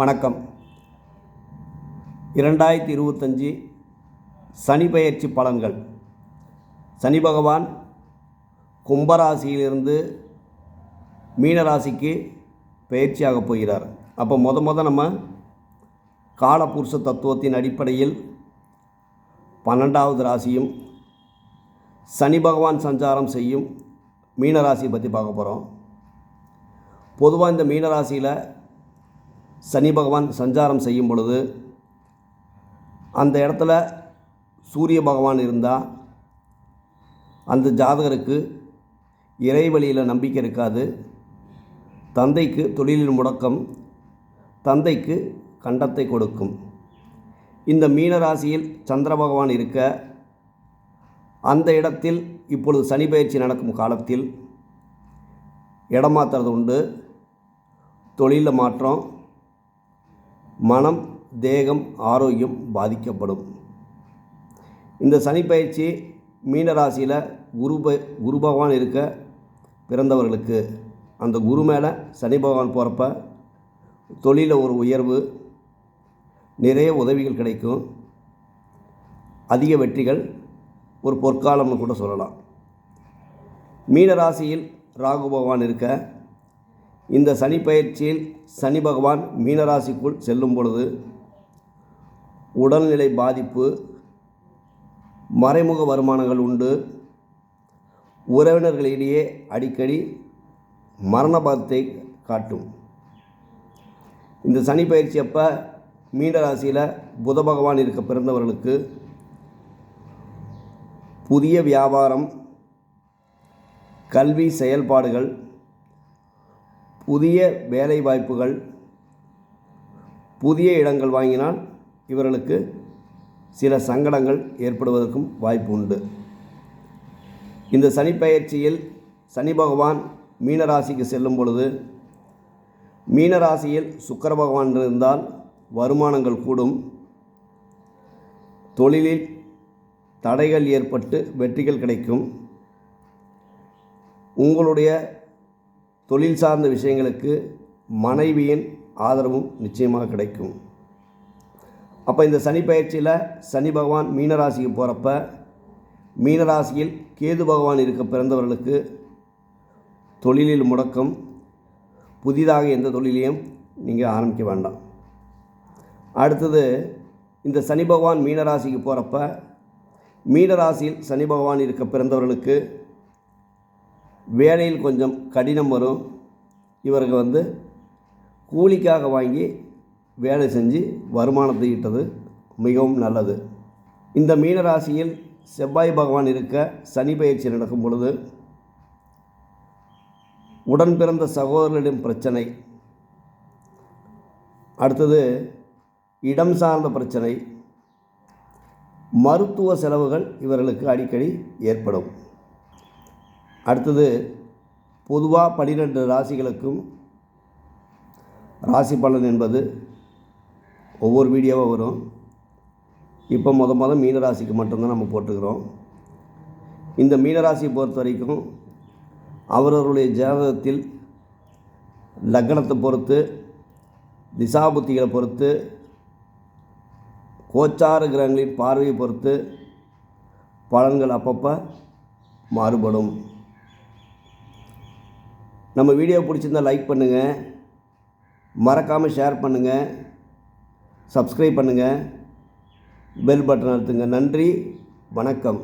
வணக்கம். இரண்டாயிரத்தி இருபத்தஞ்சி சனி பயிற்சி பலன்கள். சனி பகவான் கும்பராசியிலிருந்து மீனராசிக்கு பயிற்சியாக போகிறார். அப்போ முத முத நம்ம காலபுருஷ தத்துவத்தின் அடிப்படையில் பன்னெண்டாவது ராசியும் சனி பகவான் சஞ்சாரம் செய்யும் மீனராசியை பற்றி பார்க்க போகிறோம். பொதுவாக இந்த மீனராசியில் சனி பகவான் சஞ்சாரம் செய்யும் பொழுது அந்த இடத்துல சூரிய பகவான் இருந்தால் அந்த ஜாதகருக்கு இறைவழியில் நம்பிக்கை இருக்காது. தந்தைக்கு தொழிலில் முடக்கம் தந்தைக்கு கண்டத்தை கொடுக்கும். இந்த மீனராசியில் சந்திர பகவான் இருக்க அந்த இடத்தில் இப்பொழுது சனி பயிற்சி நடக்கும் காலத்தில் இடமாற்றுறது உண்டு. தொழிலில் மாற்றம் மனம் தேகம் ஆரோக்கியம் பாதிக்கப்படும். இந்த சனி பயிற்சி மீனராசியில் குரு ப குரு பகவான் இருக்க பிறந்தவர்களுக்கு அந்த குரு மேலே சனி பகவான் போகிறப்ப தொழிலில் ஒரு உயர்வு நிறைய உதவிகள் கிடைக்கும். அதிக வெற்றிகள் ஒரு பொற்காலம்னு கூட சொல்லலாம். மீனராசியில் ராகு பகவான் இருக்க இந்த சனி பயிற்சியில் சனி பகவான் மீனராசிக்குள் செல்லும் பொழுது உடல்நிலை பாதிப்பு மறைமுக வருமானங்கள் உண்டு. உறவினர்களிடையே அடிக்கடி மரண பாதத்தை காட்டும். இந்த சனி பயிற்சி அப்போ மீனராசியில் புத பகவான் இருக்க பிறந்தவர்களுக்கு புதிய வியாபாரம் கல்வி செயல்பாடுகள் புதிய வேலை வாய்ப்புகள் புதிய இடங்கள் வாங்கினால் இவர்களுக்கு சில சங்கடங்கள் ஏற்படுவதற்கும் வாய்ப்பு உண்டு. இந்த சனி பயிற்சியில் சனி பகவான் மீனராசிக்கு செல்லும் பொழுது மீனராசியில் சுக்கர பகவான் இருந்தால் வருமானங்கள் கூடும். தொழிலில் தடைகள் ஏற்பட்டு வெற்றிகள் கிடைக்கும். உங்களுடைய தொழில் சார்ந்த விஷயங்களுக்கு மனைவியின் ஆதரவும் நிச்சயமாக கிடைக்கும். அப்போ இந்த சனி பயிற்சியில் சனி பகவான் மீனராசிக்கு போகிறப்ப மீனராசியில் கேது பகவான் இருக்க பிறந்தவர்களுக்கு தொழிலில் முடக்கம் புதிதாக எந்த தொழிலையும் நீங்கள் ஆரம்பிக்க வேண்டாம். அடுத்தது இந்த சனி பகவான் மீனராசிக்கு போகிறப்ப மீனராசியில் சனி பகவான் இருக்க பிறந்தவர்களுக்கு வேலையில் கொஞ்சம் கடினம் வரும். இவருக்கு வந்து கூலிக்காக வாங்கி வேலை செஞ்சு வருமானத்தை ஈட்டது மிகவும் நல்லது. இந்த மீனராசியில் செவ்வாய் பகவான் இருக்க சனி பயிற்சி நடக்கும் பொழுது உடன் பிறந்த சகோதரர்களிடம் பிரச்சனை. அடுத்தது இடம் சார்ந்த பிரச்சனை. மருத்துவ செலவுகள் இவர்களுக்கு அடிக்கடி ஏற்படும். அடுத்தது பொதுவாக பனிரெண்டு ராசிகளுக்கும் ராசி பலன் என்பது ஒவ்வொரு வீடியோவாக வரும். இப்போ முத மொதல் மீனராசிக்கு மட்டும்தான் நம்ம போட்டுக்கிறோம் இந்த மீனராசியை பொறுத்த வரைக்கும் அவரவருடைய ஜாதகத்தில் லக்னத்தை பொறுத்து திசாபுத்திகளை பொறுத்து கோச்சார கிரகங்களின் பார்வையை பொறுத்து பலன்கள் அப்பப்போ மாறுபடும். நம்ம வீடியோ பிடிச்சிருந்தால் லைக் பண்ணுங்கள் மறக்காமல் ஷேர் பண்ணுங்கள் சப்ஸ்கிரைப் பண்ணுங்கள் பெல் பட்டன் அழுத்துங்க. நன்றி. வணக்கம்.